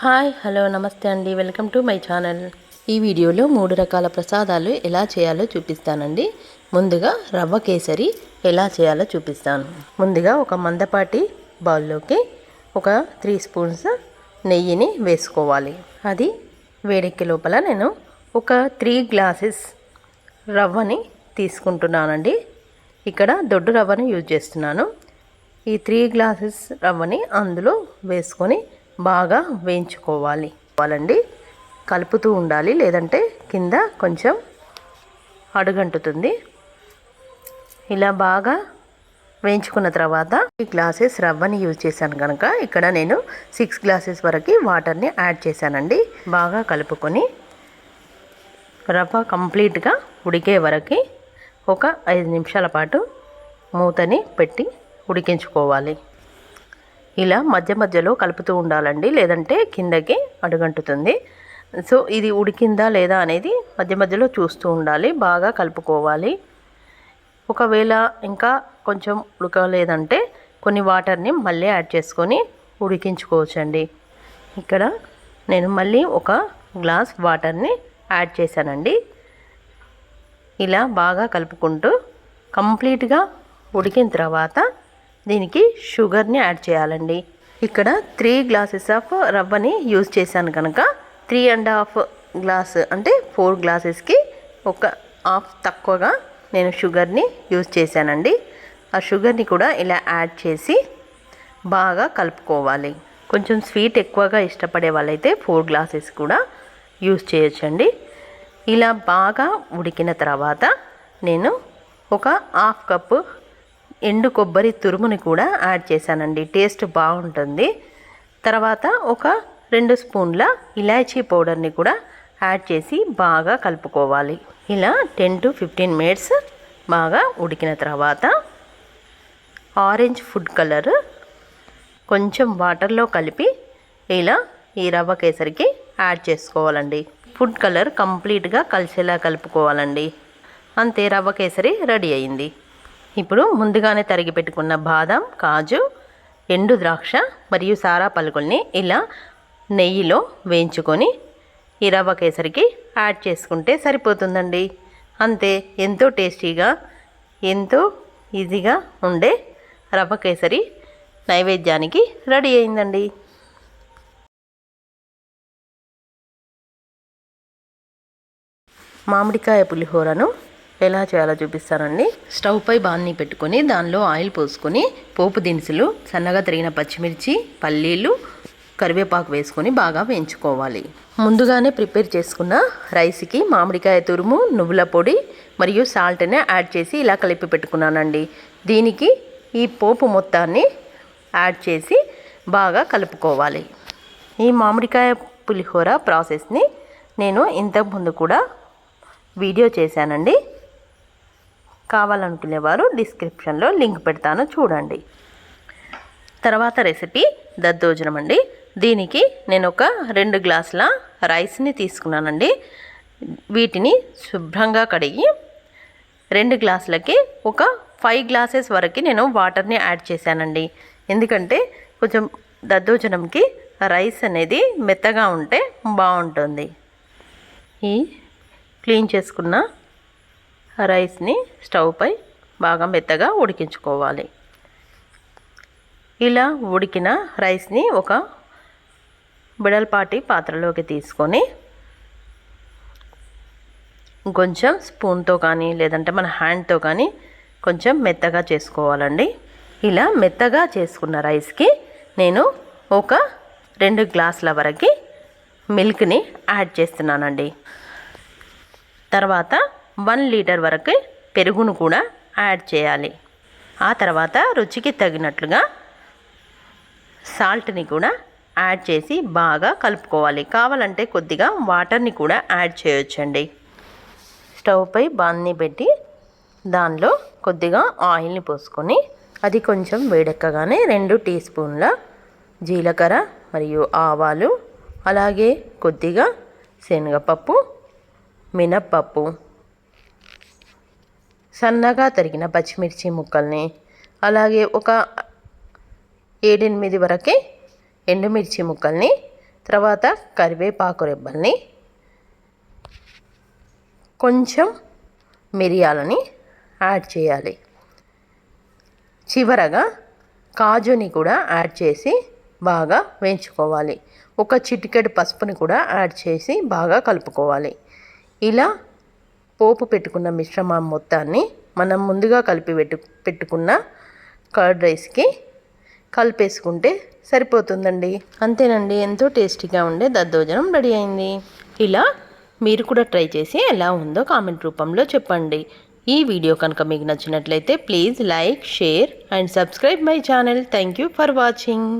Hi hello నమస్తే అండి. Welcome to my channel. ఈ వీడియోలో మూడు రకాల ప్రసాదాలు ఎలా చేయాలో చూపిస్తానండి. ముందుగా రవ్వ కేసరి ఎలా చేయాలో చూపిస్తాను. ముందుగా ఒక మందపాటి బౌల్లోకి ఒక త్రీ స్పూన్స్ నెయ్యిని వేసుకోవాలి. అది వేడెక్కి లోపల నేను ఒక త్రీ గ్లాసెస్ రవ్వని తీసుకుంటున్నానండి. ఇక్కడ దొడ్డు రవ్వని యూజ్ చేస్తున్నాను. ఈ త్రీ గ్లాసెస్ రవ్వని అందులో వేసుకొని బాగా వేయించుకోవాలి. వాళ్ళండి కలుపుతూ ఉండాలి లేదంటే కింద కొంచెం అడుగంటుతుంది. ఇలా బాగా వేయించుకున్న తర్వాత ఈ గ్లాసెస్ రవ్వని యూజ్ చేశాను కనుక ఇక్కడ నేను సిక్స్ గ్లాసెస్ వరకు వాటర్ని యాడ్ చేశానండి. బాగా కలుపుకొని రవ్వ కంప్లీట్గా ఉడికే వరకు ఒక ఐదు నిమిషాల పాటు మూతని పెట్టి ఉడికించుకోవాలి. ఇలా మధ్య మధ్యలో కలుపుతూ ఉండాలండి లేదంటే కిందకి అడుగంటుతుంది. సో ఇది ఉడికిందా లేదా అనేది మధ్య మధ్యలో చూస్తూ ఉండాలి బాగా కలుపుకోవాలి. ఒకవేళ ఇంకా కొంచెం ఉడకలేదంటే కొన్ని వాటర్ని మళ్ళీ యాడ్ చేసుకొని ఉడికించుకోవచ్చండి. ఇక్కడ నేను మళ్ళీ ఒక గ్లాస్ వాటర్ని యాడ్ చేశానండి. ఇలా బాగా కలుపుకుంటూ కంప్లీట్గా ఉడికిన తర్వాత దీనికి షుగర్ని యాడ్ చేయాలండి. ఇక్కడ త్రీ గ్లాసెస్ ఆఫ్ రవ్వని యూజ్ చేశాను కనుక త్రీ అండ్ హాఫ్ గ్లాస్ అంటే ఫోర్ గ్లాసెస్కి ఒక హాఫ్ తక్కువగా నేను షుగర్ని యూజ్ చేశానండి. ఆ షుగర్ని కూడా ఇలా యాడ్ చేసి బాగా కలుపుకోవాలి. కొంచెం స్వీట్ ఎక్కువగా ఇష్టపడే వాళ్ళైతే ఫోర్ గ్లాసెస్ కూడా యూజ్ చేయొచ్చండి. ఇలా బాగా ఉడికిన తర్వాత నేను ఒక హాఫ్ కప్పు ఎండు కొబ్బరి తురుముని కూడా యాడ్ చేశానండి. టేస్ట్ బాగుంటుంది. తర్వాత ఒక రెండు స్పూన్ల ఇలాచీ పౌడర్ని కూడా యాడ్ చేసి బాగా కలుపుకోవాలి. ఇలా టెన్ టు ఫిఫ్టీన్ మినిట్స్ బాగా ఉడికిన తర్వాత ఆరెంజ్ ఫుడ్ కలర్ కొంచెం వాటర్లో కలిపి ఇలా ఈ రవ్వ కేసరికి యాడ్ చేసుకోవాలండి. ఫుడ్ కలర్ కంప్లీట్గా కలిసేలా కలుపుకోవాలండి. అంతే రవ్వ కేసరి రెడీ అయింది. ఇప్పుడు ముందుగానే తరిగి పెట్టుకున్న బాదం కాజు ఎండు ద్రాక్ష మరియు సారా పలుకుల్ని ఇలా నెయ్యిలో వేయించుకొని ఈ రవ్వ కేసరికి యాడ్ చేసుకుంటే సరిపోతుందండి. అంతే ఎంతో టేస్టీగా ఎంతో ఈజీగా ఉండే రవ్వ కేసరి నైవేద్యానికి రెడీ అయిందండి. మామిడికాయ పులిహోరను ఎలా చేయాలో చూపిస్తానండి. స్టవ్ పై బాన్ని పెట్టుకొని దానిలో ఆయిల్ పోసుకొని పోపు దినుసులు సన్నగా తరిగిన పచ్చిమిర్చి పల్లీలు కరివేపాకు వేసుకొని బాగా వేయించుకోవాలి. ముందుగానే ప్రిపేర్ చేసుకున్న రైస్కి మామిడికాయ తురుము నువ్వుల పొడి మరియు సాల్ట్ని యాడ్ చేసి ఇలా కలిపి పెట్టుకున్నానండి. దీనికి ఈ పోపు మొత్తాన్ని యాడ్ చేసి బాగా కలుపుకోవాలి. ఈ మామిడికాయ పులిహోర ప్రాసెస్ని నేను ఇంతకుముందు కూడా వీడియో చేశానండి. కావాలనుకునేవారు డిస్క్రిప్షన్లో లింక్ పెడతాను చూడండి. తర్వాత రెసిపీ దద్దోజనం అండి. దీనికి నేను ఒక రెండు గ్లాసుల రైస్ని తీసుకున్నానండి. వీటిని శుభ్రంగా కడిగి రెండు గ్లాసులకి ఒక ఫైవ్ గ్లాసెస్ వరకు నేను వాటర్ని యాడ్ చేశానండి. ఎందుకంటే కొంచెం దద్దోజనంకి రైస్ అనేది మెత్తగా ఉంటే బాగుంటుంది. ఈ క్లీన్ చేసుకున్న రైస్ని స్టవ్పై బాగా మెత్తగా ఉడికించుకోవాలి. ఇలా ఉడికిన రైస్ని ఒక బిడల్పాటి పాత్రలోకి తీసుకొని కొంచెం స్పూన్తో కానీ లేదంటే మన హ్యాండ్తో కానీ కొంచెం మెత్తగా చేసుకోవాలండి. ఇలా మెత్తగా చేసుకున్న రైస్కి నేను ఒక రెండు గ్లాసుల వరకు మిల్క్ని యాడ్ చేస్తున్నానండి. తర్వాత వన్ లీటర్ వరకు పెరుగును కూడా యాడ్ చేయాలి. ఆ తర్వాత రుచికి తగినట్లుగా సాల్ట్ని కూడా యాడ్ చేసి బాగా కలుపుకోవాలి. కావాలంటే కొద్దిగా వాటర్ని కూడా యాడ్ చేయొచ్చండి. స్టవ్ పై బాన్ని పెట్టి దానిలో కొద్దిగా ఆయిల్ని పోసుకొని అది కొంచెం వేడెక్కగానే రెండు టీ స్పూన్ల జీలకర్ర మరియు ఆవాలు అలాగే కొద్దిగా శనగపప్పు మినప్పప్పు సన్నగా తరిగిన పచ్చిమిర్చి ముక్కల్ని అలాగే ఒక ఏడెనిమిది వరకే ఎండుమిర్చి ముక్కల్ని తర్వాత కరివేపాకు రెబ్బల్ని కొంచెం మిరియాలని యాడ్ చేయాలి. చివరగా కాజుని కూడా యాడ్ చేసి బాగా వేయించుకోవాలి. ఒక చిటికెడు పసుపుని కూడా యాడ్ చేసి బాగా కలుపుకోవాలి. ఇలా పోపు పెట్టుకున్న మిశ్రమం మొత్తాన్ని మనం ముందుగా కలిపి పెట్టు పెట్టుకున్న కర్డ్ రైస్కి కలిపేసుకుంటే సరిపోతుందండి. అంతేనండి ఎంతో టేస్టీగా ఉండే దద్దోజనం రెడీ అయింది. ఇలా మీరు కూడా ట్రై చేసి ఎలా ఉందో కామెంట్ రూపంలో చెప్పండి. ఈ వీడియో కనుక మీకు నచ్చినట్లయితే please like share and subscribe my channel. Thank you for watching.